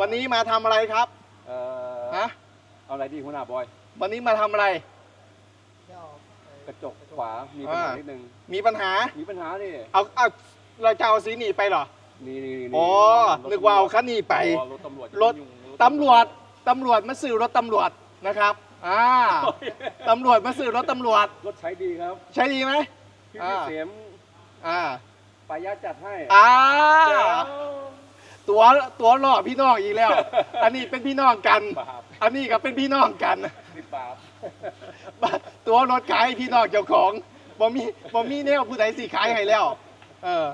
วันนี้มาทำอะไรครับเอ่อฮะเอาอะไรดีหัวหน้าบอย วันนี้มาทำอะไร กระจกขวา มีปัญหาอ่านิ นิดนึง มีปัญหา มีปัญหานี่เอาเอาเราจะเอาสีหนีไปเหรอ นี่นี่นี่อ๋อรถนึกว่าเอาคันนี้ไป อ๋อรถตำรวจรถยุ่งตำรวจตำรวจมาซื้อรถตำรวจนะครับอ่าตำรวจมาซื้อรถตำรวจ รถใช้ดีครับใช่ดีไหม พี่อ่า พี่เสียมอ่าปายาจัดให้อ่าแจ๋ว ตัวตัวหล่อพี่น้องอีกแล้ว อันนี้เป็นพี่น้องกันบาปอันนี้ก็เป็นพี่น้องกันสิบบาทตัวรถขายให้พี่น้องเจ้าของบ่มีบ่มีแนวผู้ใดสิขายให้แล้ว เออ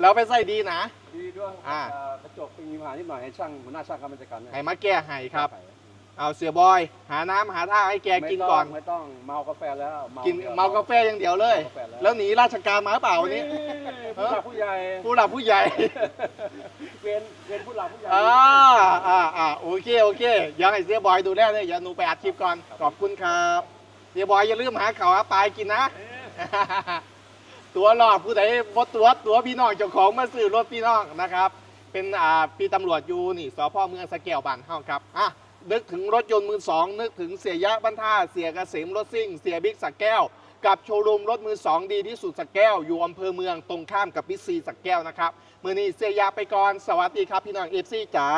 แล้วไปใส่ดีนะดีด้วยอ่าเอ่อกระจกมีปัญหานิดหน่อยให้ช่างหัวหน้าช่างเขามันจัดการให้ให้มาแก้ให้ครับแก้ไข เอาเสียบอย หาน้ำหาท่าให้แกกินก่อน ไม่ต้องไม่ต้องเมากาแฟแล้วเมากินดี๋ยวเมากาแฟอย่างเดียวเลย เมากาแฟแล้ว แล้วหนีราชการมาเปล่าวันนี้ ผู้หลักผู้ใหญ่ผู้หลักผู้ใหญ่ เวียนเวียนผู้หลักผู้ใหญ่ อ่าอ่าอ่าโอเค โอเคอยังให้เสียบอยดูแลเลยอย่าหนูไปอัดคลิปก่อน ขอบคุณครับ เสียบอยอย่าลืมหาข่าวหาปลายกินนะ ตัวหลอดผู้ใดบ่ตัวตัวพี่น้องเจ้าของมาซื้อรถพี่น้องนะครับ เป็นอ่าพี่ตำรวจอยู่นี่สพเมืองสะแก้วบ้านเฮาครับอะ นึกถึงรถยนต์มือสองนึกถึงเสียยะบ้านท่าเสียกเกษมรถซิ่ง เสียบิ๊กสะแก้ว กับโชว์รูมรถมือสองดีที่สุดสะแก้ว อยู่อำเภอเมืองตรงข้ามกับบิ๊กซีสะแก้วนะครับมือนี้เสียยะไปก่อนสวัสดีครับพี่น้องเอฟซีจ๋า